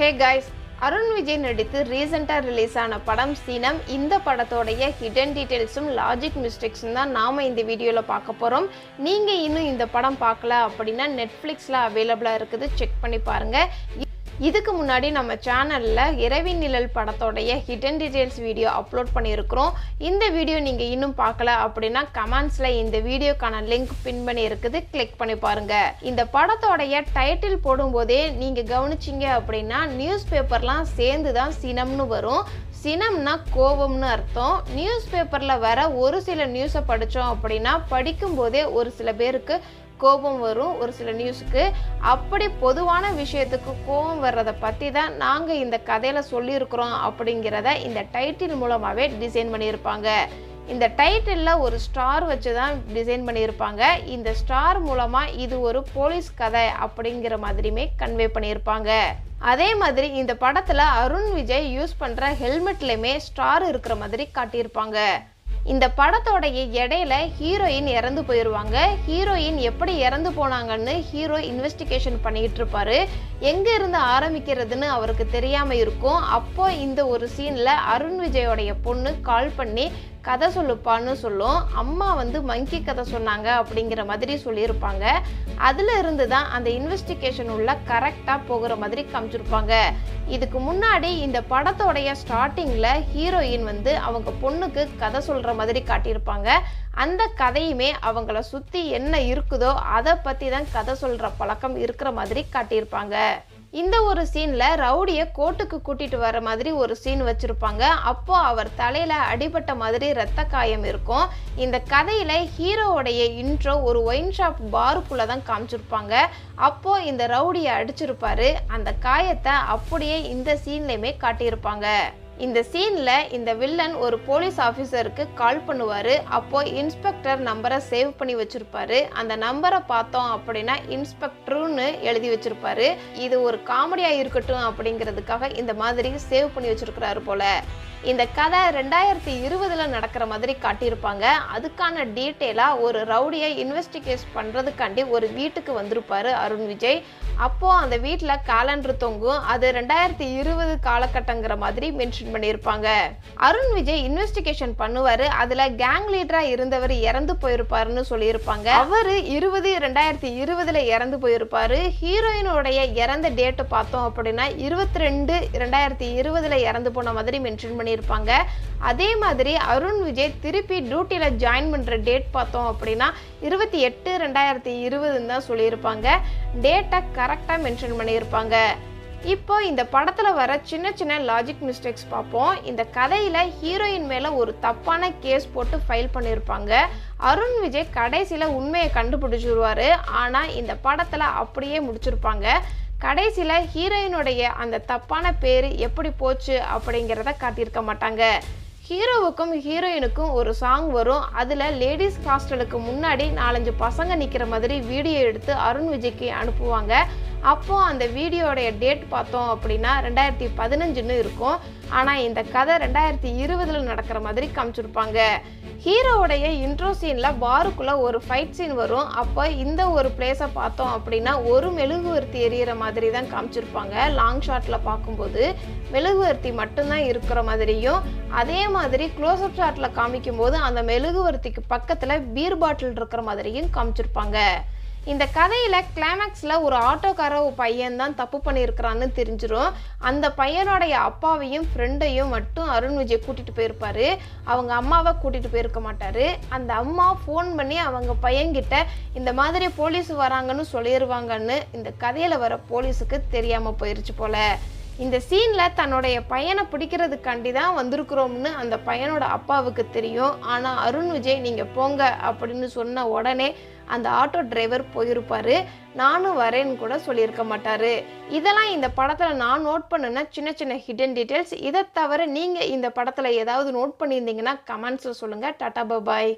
Hey guys Arun Vijay நடித்து ரீசெண்டாக release ஆன படம் சீனம். இந்த படத்தோடைய ஹிடன் டீட்டெயில்ஸும் லாஜிக் மிஸ்டேக்ஸும் தான் நாம் இந்த வீடியோவில் பார்க்க போகிறோம் நீங்கள் இன்னும் இந்த படம் பார்க்கல அப்படின்னா நெட்ஃப்ளிக்ஸில் அவைலபிளாக இருக்குது. செக் பண்ணி பாருங்கள் இதுக்கு முன்னாடி நம்ம சேனலில் இரவி நிழல் படத்தோடைய ஹிடன் டீட்டெயில்ஸ் வீடியோ அப்லோட் பண்ணியிருக்கிறோம். இந்த வீடியோ நீங்கள் இன்னும் பார்க்கல அப்படின்னா கமெண்ட்ஸில் இந்த வீடியோக்கான லிங்க் பின் பண்ணி இருக்குது. கிளிக் பண்ணி பாருங்கள் இந்த படத்தோடைய டைட்டில் போடும்போதே நீங்கள் கவனிச்சிங்க அப்படின்னா நியூஸ் பேப்பர்லாம் சேர்ந்து தான் சினம்னு வரும். சினம்னா கோபம்னு அர்த்தம். நியூஸ் பேப்பரில் வர ஒரு சில நியூஸை படித்தோம் அப்படின்னா படிக்கும்போதே ஒரு சில பேருக்கு கோபம் வரும் ஒரு சில நியூஸுக்கு அப்படி பொதுவான விஷயத்துக்கு கோபம் வர்றதை பற்றி தான் நாங்கள் இந்த கதையில் சொல்லியிருக்கிறோம் அப்படிங்கிறத இந்த டைட்டில் மூலமாகவே டிசைன் பண்ணியிருப்பாங்க. இந்த டைட்டிலில் ஒரு ஸ்டார் வச்சு தான் டிசைன் பண்ணியிருப்பாங்க. இந்த ஸ்டார் மூலமாக இது ஒரு போலீஸ் கதை அப்படிங்கிற மாதிரியுமே கன்வே பண்ணியிருப்பாங்க. அதே மாதிரி இந்த படத்தில் அருண் விஜய் யூஸ் பண்ணுற ஹெல்மெட்லேயுமே ஸ்டார் இருக்கிற மாதிரி காட்டியிருப்பாங்க. இந்த படத்தோடைய இடையில ஹீரோயின் இறந்து போயிடுவாங்க ஹீரோயின் எப்படி இறந்து போனாங்கன்னு ஹீரோ இன்வெஸ்டிகேஷன் பண்ணிக்கிட்டு இருப்பாரு. எங்கே இருந்து ஆரம்பிக்கிறதுன்னு அவருக்கு தெரியாமல் இருக்கும். அப்போ இந்த ஒரு சீனில் அருண் விஜயோடைய பொண்ணு கால் பண்ணி கதை சொல்லுப்பான்னு சொல்லும். அம்மா வந்து மங்கி கதை சொன்னாங்க அப்படிங்கிற மாதிரி சொல்லியிருப்பாங்க. அதில் இருந்து தான் அந்த இன்வெஸ்டிகேஷன் உள்ள கரெக்டாக போகிற மாதிரி காமிச்சிருப்பாங்க. இதுக்கு முன்னாடி இந்த படத்தோடைய ஸ்டார்டிங்கில் ஹீரோயின் வந்து அவங்க பொண்ணுக்கு கதை சொல்கிற மாதிரி காட்டியிருப்பாங்க. அந்த கதையுமே அவங்கள சுற்றி என்ன இருக்குதோ அதை பற்றி தான் கதை சொல்கிற பழக்கம் இருக்கிற மாதிரி காட்டியிருப்பாங்க. இந்த ஒரு சீனில் ரவுடியை கோர்ட்டுக்கு கூட்டிகிட்டு வர மாதிரி ஒரு சீன் வச்சுருப்பாங்க. அப்போது அவர் தலையில் அடிபட்ட மாதிரி ரத்த காயம் இருக்கும். இந்த கதையில் ஹீரோவுடைய இன்ட்ரோ ஒரு ஒயின் ஷாப் பாருக்குள்ளே தான் காமிச்சிருப்பாங்க. அப்போது இந்த ரவுடியை அடிச்சிருப்பாரு. அந்த காயத்தை அப்படியே இந்த சீன்லேயுமே காட்டியிருப்பாங்க. இந்த சீனில் இந்த வில்லன் ஒரு போலீஸ் ஆஃபீஸருக்கு கால் பண்ணுவார். அப்போ இன்ஸ்பெக்டர் நம்பரை சேவ் பண்ணி வச்சுருப்பாரு. அந்த நம்பரை பார்த்தோம் அப்படின்னா இன்ஸ்பெக்டர்னு எழுதி வச்சுருப்பாரு. இது ஒரு காமெடியாக இருக்கட்டும் அப்படிங்கிறதுக்காக இந்த மாதிரி சேவ் பண்ணி வச்சிருக்கிறாரு போல். இந்த கதை ரெண்டாயிரத்தி இருபதில் நடக்கிற மாதிரி காட்டியிருப்பாங்க. அதுக்கான டீட்டெயிலாக ஒரு ரவுடியை இன்வெஸ்டிகேட் பண்ணுறதுக்காண்டி ஒரு வீட்டுக்கு வந்திருப்பார் அருண் விஜய். அப்போது அந்த வீட்டில் காலண்டர் தொங்கும். அது ரெண்டாயிரத்தி இருபது காலகட்டங்கிற மாதிரி மென்ஷன் பண்ணியிருப்பாங்க. அருண் விஜய் இன்வெஸ்டிகேஷன் பண்ணுவார். அதில் கேங் லீடராக இருந்தவர் இறந்து போயிருப்பாருன்னு சொல்லியிருப்பாங்க. அவர் இருபது ரெண்டாயிரத்தி இருபதில் இறந்து போயிருப்பார். ஹீரோயினுடைய இறந்த டேட்டு பார்த்தோம் அப்படின்னா இருபத்தி ரெண்டு ரெண்டாயிரத்தி இருபதில் இறந்து போன மாதிரி மென்ஷன் பண்ணி பண்ணியிருப்பாங்க. அதே மாதிரி அருண் விஜய் திருப்பி டியூட்டியில் ஜாயின் பண்ணுற டேட் பார்த்தோம் அப்படின்னா இருபத்தி எட்டு ரெண்டாயிரத்தி இருபதுன்னு தான் சொல்லியிருப்பாங்க. டேட்டை கரெக்டாக மென்ஷன் பண்ணியிருப்பாங்க. இப்போ இந்த படத்தில் வர சின்ன சின்ன லாஜிக் மிஸ்டேக்ஸ் பார்ப்போம். இந்த கதையில் ஹீரோயின் மேலே ஒரு தப்பான கேஸ் போட்டு ஃபைல் பண்ணியிருப்பாங்க. அருண் விஜய் கடைசியில் உண்மையை கண்டுபிடிச்சிருவார். ஆனால் இந்த படத்தில் அப்படியே முடிச்சிருப்பாங்க. கடைசியில் ஹீரோயினுடைய அந்த தப்பான பேர் எப்படி போச்சு அப்படிங்கிறத காட்டியிருக்க மாட்டாங்க. ஹீரோவுக்கும் ஹீரோயினுக்கும் ஒரு சாங் வரும். அதில் லேடிஸ் ஹாஸ்டலுக்கு முன்னாடி நாலஞ்சு பசங்க நிற்கிற மாதிரி வீடியோ எடுத்து அருண் விஜய்க்கு அனுப்புவாங்க. அப்போது அந்த வீடியோடைய டேட் பார்த்தோம் அப்படின்னா ரெண்டாயிரத்தி பதினஞ்சுன்னு இருக்கும். ஆனால் இந்த கதை ரெண்டாயிரத்தி இருபதில் நடக்கிற மாதிரி காமிச்சிருப்பாங்க. ஹீரோவுடைய இன்ட்ரோ சீனில் பாருக்குள்ளே ஒரு ஃபைட் சீன் வரும். அப்போ இந்த ஒரு பிளேஸை பார்த்தோம் அப்படின்னா ஒரு மெழுகுவர்த்தி எரியிற மாதிரி தான் காமிச்சிருப்பாங்க. லாங் ஷாட்டில் பார்க்கும்போது மெழுகுவர்த்தி மட்டும்தான் இருக்கிற மாதிரியும் அதே மாதிரி க்ளோஸ்அப் ஷாட்டில் காமிக்கும்போது அந்த மெழுகுவர்த்திக்கு பக்கத்தில் பீர் பாட்டில் இருக்கிற மாதிரியும் காமிச்சிருப்பாங்க. இந்த கதையில் கிளைமேக்ஸில் ஒரு ஆட்டோக்கார பையன் தான் தப்பு பண்ணியிருக்கிறான்னு தெரிஞ்சிடும் அந்த பையனோடைய அப்பாவையும் ஃப்ரெண்டையும் மட்டும் அருண் விஜய் கூட்டிகிட்டு போயிருப்பார். அவங்க அம்மாவை கூட்டிகிட்டு போயிருக்க மாட்டார். அந்த அம்மா ஃபோன் பண்ணி அவங்க பையன்கிட்ட இந்த மாதிரி போலீஸ் வராங்கன்னு சொல்லிடுவாங்கன்னு இந்த கதையில் வர போலீஸுக்கு தெரியாமல் போயிருச்சு போல். இந்த சீனில் தன்னுடைய பையனை பிடிக்கிறதுக்காண்டி தான் வந்திருக்கிறோம்னு அந்த பையனோட அப்பாவுக்கு தெரியும். ஆனால் அருண் விஜய் நீங்கள் போங்க அப்படின்னு சொன்ன உடனே அந்த ஆட்டோ டிரைவர் போயிருப்பாரு. நானும் வரேன்னு கூட சொல்லியிருக்க மாட்டார். இதெல்லாம் இந்த படத்தில் நான் நோட் பண்ணுன சின்ன சின்ன ஹிடன் டீட்டெயில்ஸ் இதை தவிர நீங்கள் இந்த படத்தில் ஏதாவது நோட் பண்ணியிருந்தீங்கன்னா கமெண்ட்ஸில் சொல்லுங்கள் டாட்டா பாய்